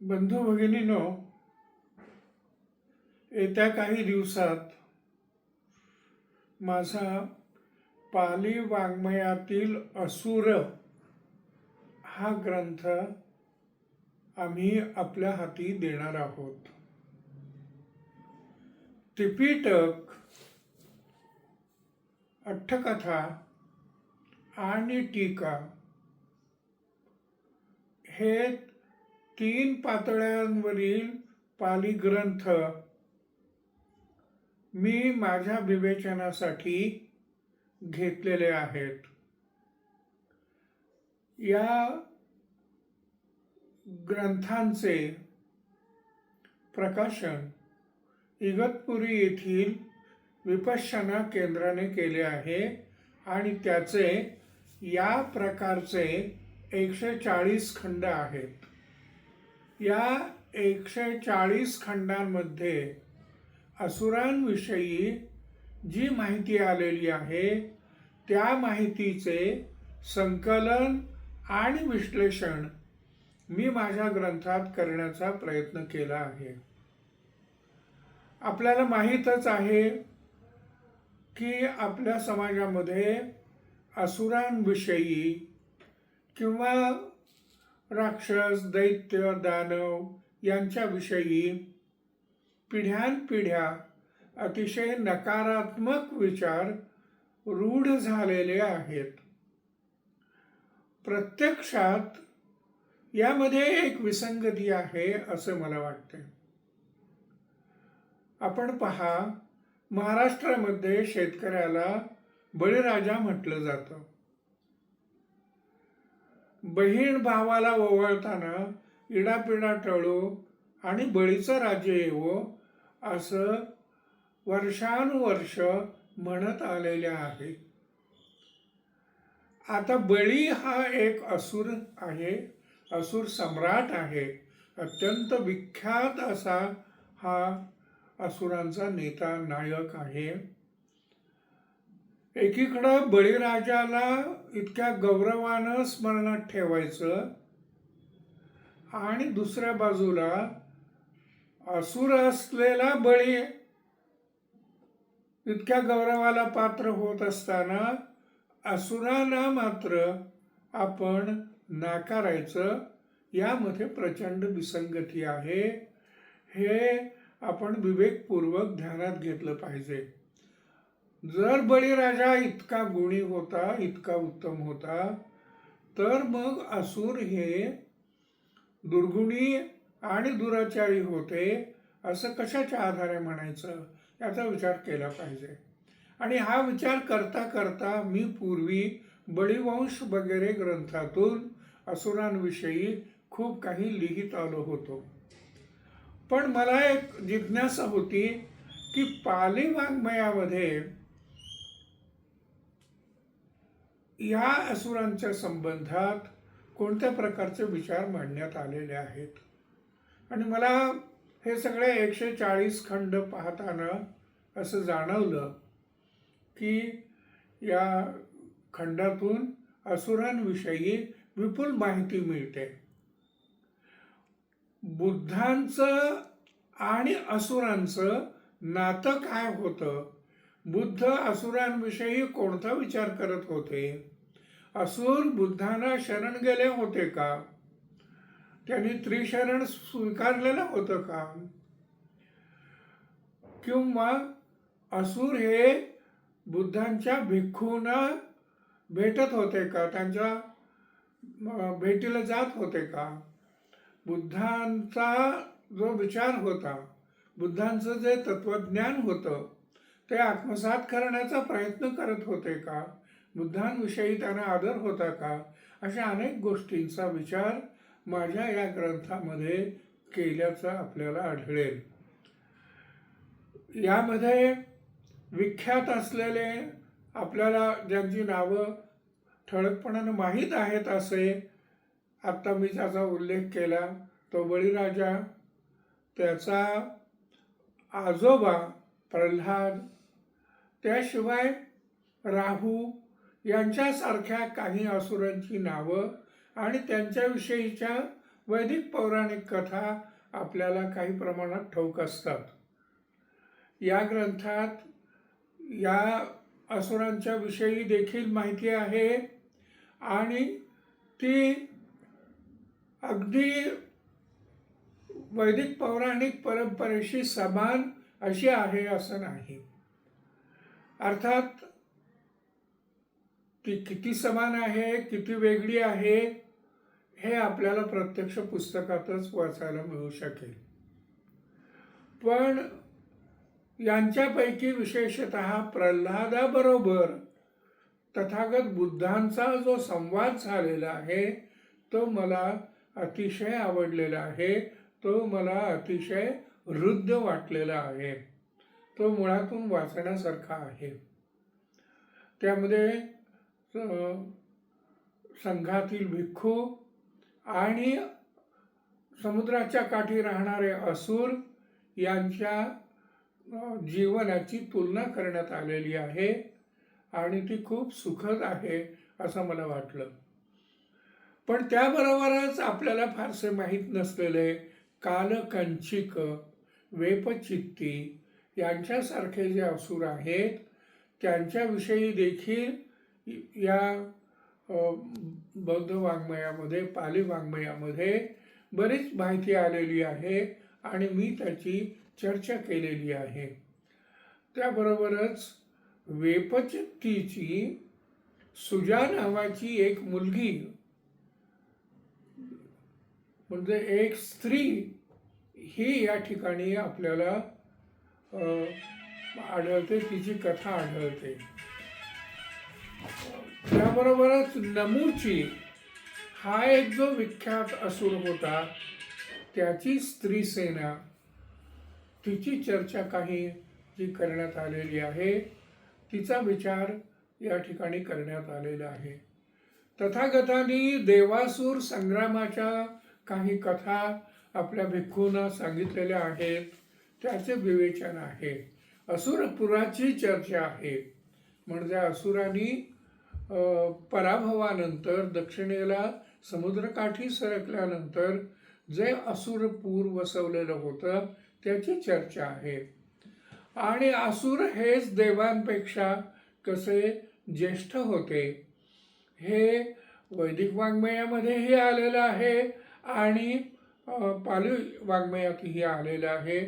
बंधू भगिनीनो येत्या काही दिवसात माझा पाली वाङ्मयातील असुर हा ग्रंथ आम्ही आपल्या हाती देणार आहोत. त्रिपिटक अठ्ठकथा आणि टीका हे तीन पातळ्यांवरील पाली ग्रंथ मी माझ्या विवेचनासाठी घेतलेले आहेत. या ग्रंथांचे प्रकाशन इगतपुरी येथील विपश्यना केंद्राने केले आहे आणि त्याचे या प्रकारचे एकशे चाळीस खंड आहेत. या एकशे चाळीस खंडांमध्ये असुरांविषयी जी माहिती आलेली आहे त्या माहितीचे संकलन आणि विश्लेषण मी माझ्या ग्रंथात करण्याचा प्रयत्न केला आहे. आपल्याला माहीतच आहे की आपल्या समाजामध्ये असुरांविषयी किंवा राक्षस दैत्य दानव यांच्याविषयी पिढ्यानपिढ्या अतिशय नकारात्मक विचार रूढ झालेले आहेत. प्रत्यक्षात यामध्ये एक विसंगती आहे असं मला वाटते आपण पहा महाराष्ट्रामध्ये शेतकऱ्याला बळीराजा म्हटलं जातं. बहीण भावाला ओवाळताना इडापिडा टळो आणि बळीचं राज्य येवो असं वर्षानुवर्ष म्हणत आलेले आहे. आता बळी हा एक असुर आहे असुर सम्राट आहे. अत्यंत विख्यात असा हा असुरांचा नेता नायक आहे. एकीकडं बळीराजाला इतक्या गौरवानं स्मरणात ठेवायचं आणि दुसऱ्या बाजूला असुर असलेला बळी इतक्या गौरवाला पात्र होत असताना असुरांना मात्र आपण नाकारायचं. यामध्ये प्रचंड विसंगती आहे. हे आपण विवेकपूर्वक ध्यानात घेतलं पाहिजे. जर बळीराजा इतका गुणी होता इतका उत्तम होता तर मग असुर हे दुर्गुणी आणि दुराचारी होते असं कशाच्या आधारे म्हणायचं? याचा विचार केला पाहिजे. आणि हा विचार करता करता मी पूर्वी बळीवंश वगैरे ग्रंथातून असुरांविषयी खूप काही लिहित आलो होतो. पण मला एक जिज्ञासा होती की पाली वाङ्मयामध्ये या असुरांच्या संबंधात कोणत्या प्रकारचे विचार मांडण्यात आलेले आहेत? आणि मला हे सगळे एकशे चाळीस खंड पाहताना असं जाणवलं की या खंडातून असुरांविषयी विपुल माहिती मिळते. बुद्धांचं आणि असुरांचं नातं काय होतं? बुद्ध असुरांविषयी कोणता विचार करत होते? असुर बुद्धांना शरण गेले होते का? त्यांनी त्रिशरण स्वीकारलेलं होतं का? किंवा असुर हे बुद्धांच्या भिक्खूंना भेटत होते का? त्यांच्या भेटीला जात होते का? बुद्धांचा जो विचार होता बुद्धांचं जे तत्वज्ञान होतं ते आत्मसात करण्याचा प्रयत्न करत होते का? बुद्धांविषयी त्यांना आदर होता का? अशा अनेक गोष्टींचा विचार माझ्या या ग्रंथामध्ये केल्याचं आपल्याला आढळेल. यामध्ये विख्यात असलेले आपल्याला ज्यांची नावं ठळकपणानं माहीत आहेत असे आत्ता मी त्याचा उल्लेख केला तो बळीराजा त्याचा आजोबा प्रल्हाद त्याशिवाय राहू यांच्यासारख्या काही असुरांची नावं आणि त्यांच्याविषयीच्या वैदिक पौराणिक कथा आपल्याला काही प्रमाणात ठाऊक असतात. या ग्रंथात या असुरांच्या विषयी देखील माहिती आहे आणि ती अगदी वैदिक पौराणिक परंपरेशी समान अशी आहे असं नाही. अर्थात ती किती समान आहे किती वेगळी आहे हे आपल्याला प्रत्यक्ष पुस्तकातच वाचायला मिळू शकेल. पण यांच्यापैकी विशेषत प्रल्हादाबरोबर तथागत बुद्धांचा जो संवाद झालेला आहे तो मला अतिशय आवडलेला आहे तो मला अतिशय रुद्ध वाटलेला आहे. तो मुळातून वाचण्यासारखा आहे. त्यामध्ये संघातील भिक्खू आणि समुद्राच्या काठी राहणारे असुर यांच्या जीवनाची तुलना करण्यात आलेली आहे आणि ती खूप सुखद आहे असं मला वाटलं. पण त्याबरोबरच आपल्याला फारसे माहीत नसलेले कालकंचिक वेपचित्ती यांच्यासारखे जे असुर आहेत त्यांच्याविषयी देखील या बौद्ध वाङ्मयामध्ये पाली वाङ्मयामध्ये बरीच माहिती आलेली आहे आणि मी त्याची चर्चा केलेली आहे. त्याबरोबरच वेपचित्तीची सुजा नावाची एक मुलगी म्हणजे एक स्त्री ही या ठिकाणी आपल्याला आढळते तिची कथा आढळते. त्याबरोबरच नमूची हा एक जो विख्यात असुर होता त्याची स्त्री सेना तिची चर्चा काही जी करण्यात आलेली आहे तिचा विचार या ठिकाणी करण्यात आलेला आहे. तथागतांनी देवासूर संग्रामाच्या काही कथा आपल्या भिक्खूंना सांगितलेल्या आहेत त्याचे विवेचन आहे. असुरपुराची चर्चा आहे. म्हणजे असुरांनी पराभवानंतर दक्षिणेला समुद्रकाठी सरकल्यानंतर जे असुरपूर वसवलेलं होतं त्याची चर्चा आहे. आणि असुर हेच देवांपेक्षा कसे ज्येष्ठ होते हे वैदिक वाङ्मयामध्येही आलेलं आहे आणि पाली वाङ्मयातही आलेलं आहे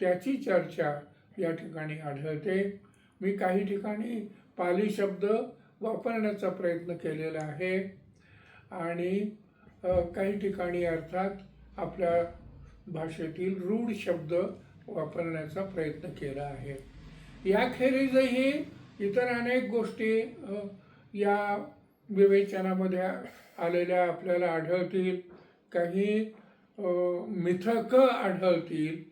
त्याची चर्चा या ठिकाणी आढळते. मी काही ठिकाणी पाली शब्द वापरण्याचा प्रयत्न केलेला आहे. आणि काही ठिकाणी अर्थात आपल्या भाषेतील रूढ शब्द वापरण्याचा प्रयत्न केला आहे. याखेरीजही इतर अनेक गोष्टी या विवेचनामध्ये आलेल्या आपल्याला आढळतील. काही मिथकं आढळतील.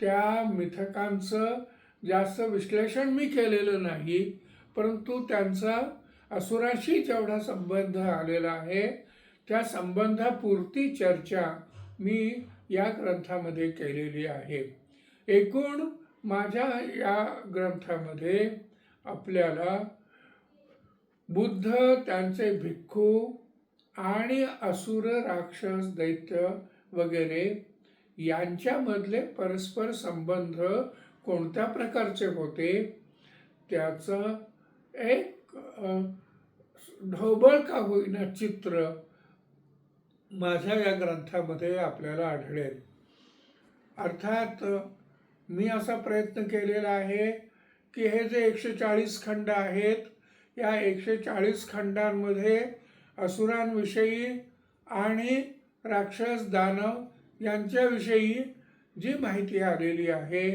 त्या मिथकांचं जास्त विश्लेषण मी केलेलं नाही. परंतु त्यांचा असुराशी जेवढा संबंध आलेला आहे त्या संबंधापुरती चर्चा मी या ग्रंथामध्ये केलेली आहे. एकूण माझ्या या ग्रंथामध्ये आपल्याला बुद्ध त्यांचे भिक्खू आणि असुर राक्षस दैत्य वगैरे यांच्यामधले परस्पर संबंध कोणत्या प्रकारचे होते? त्याचं एक ढोबळ का होईना चित्र माझ्या या ग्रंथामध्ये आपल्याला आढळेल. अर्थात मी असा प्रयत्न केलेला आहे की हे जे एकशे चाळीस खंड आहेत या एकशे चाळीस खंडांमध्ये असुरांविषयी आणि राक्षस दानव यांच्याविषयी जी माहिती आलेली आहे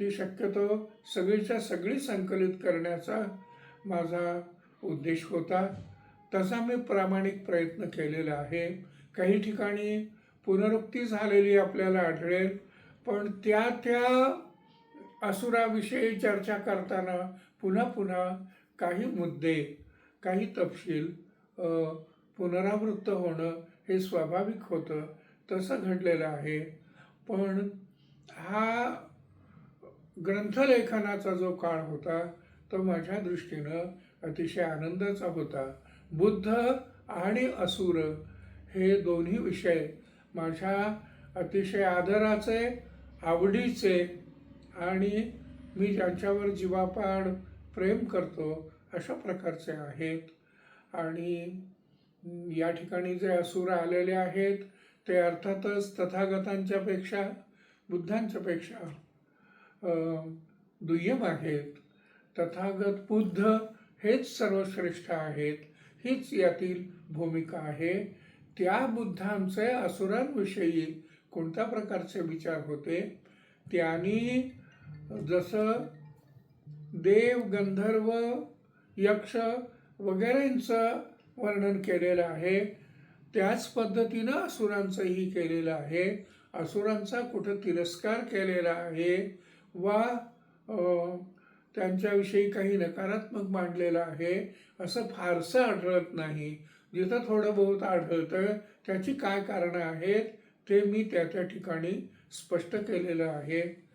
ती शक्यतो सगळीच्या सगळी संकलित करण्याचा माझा उद्देश होता. तसा मी प्रामाणिक प्रयत्न केलेला आहे. काही ठिकाणी पुनरुक्ती झालेली आपल्याला आढळेल पण त्या त्या असुराविषयी चर्चा करताना पुन्हा पुन्हा काही मुद्दे काही तपशील पुनरावृत्त होणं हे स्वाभाविक होतं तसं घडलेलं आहे. पण हा ग्रंथलेखनाचा जो काळ होता तो माझ्या दृष्टीनं अतिशय आनंदाचा होता. बुद्ध आणि असुर हे दोन्ही विषय माझ्या अतिशय आदराचे आवडीचे आणि मी ज्यांच्यावर जीवापाड प्रेम करतो अशा प्रकारचे आहेत. आणि या ठिकाणी जे असुर आलेले आहेत ते अर्थातच तथागतांच्यापेक्षा बुद्धांच्यापेक्षा दुय्यम आहेत. तथागत बुद्ध हेच सर्वश्रेष्ठ आहेत हीच यातील भूमिका आहे. त्या बुद्धांचे असुरांविषयी कोणत्या प्रकारचे विचार होते? त्यांनी जसं देव गंधर्व यक्ष वगैरेंचं वर्णन केलेलं आहे त्याच पद्धतीनं असुरांचंही केलेलं आहे. असुरांचा कुठं तिरस्कार केलेला आहे वा त्यांच्याविषयी काही नकारात्मक मांडलेलं आहे असं फारसं आढळत नाही. जिथं थोडं बहुत आढळतं त्याची काय कारणं आहेत ते मी त्या त्या ठिकाणी स्पष्ट केलेलं आहे.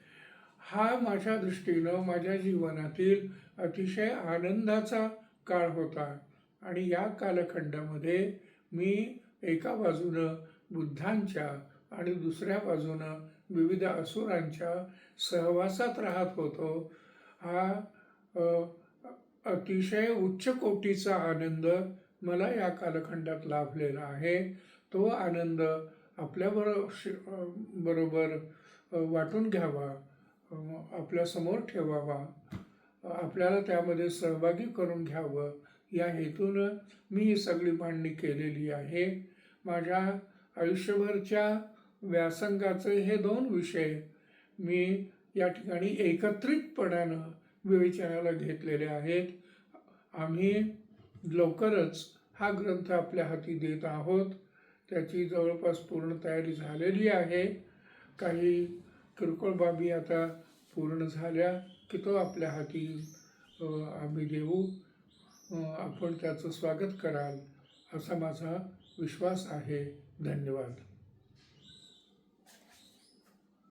हा माझ्या दृष्टीनं माझ्या जीवनातील अतिशय आनंदाचा काळ होता. आणि या कालखंडामध्ये मी एका बाजूनं बुद्धांच्या आणि दुसऱ्या बाजूनं विविध असुरांच्या सहवासात राहत होतो. हा अतिशय उच्च कोटीचा आनंद मला या कालखंडात लाभलेला आहे. तो आनंद आपल्याबरो श- बरोबर वाटून घ्यावा आपल्यासमोर ठेवावा आपल्याला त्यामध्ये सहभागी करून घ्यावं या हेतूनं मी ही सगळी मांडणी केलेली आहे. माझ्या आयुष्यभरच्या व्यासंगाचे हे दोन विषय मी या ठिकाणी एकत्रितपणानं विवेचनाला घेतलेले आहेत. आम्ही लवकरच हा ग्रंथ आपल्या हाती देत आहोत. त्याची जवळपास पूर्ण तयारी झालेली आहे. काही किरकोळ बाबी आता पूर्ण झाल्या की तो आपल्या हाती आम्ही देऊ. आपण त्याचं स्वागत कराल असा माझा विश्वास आहे. धन्यवाद.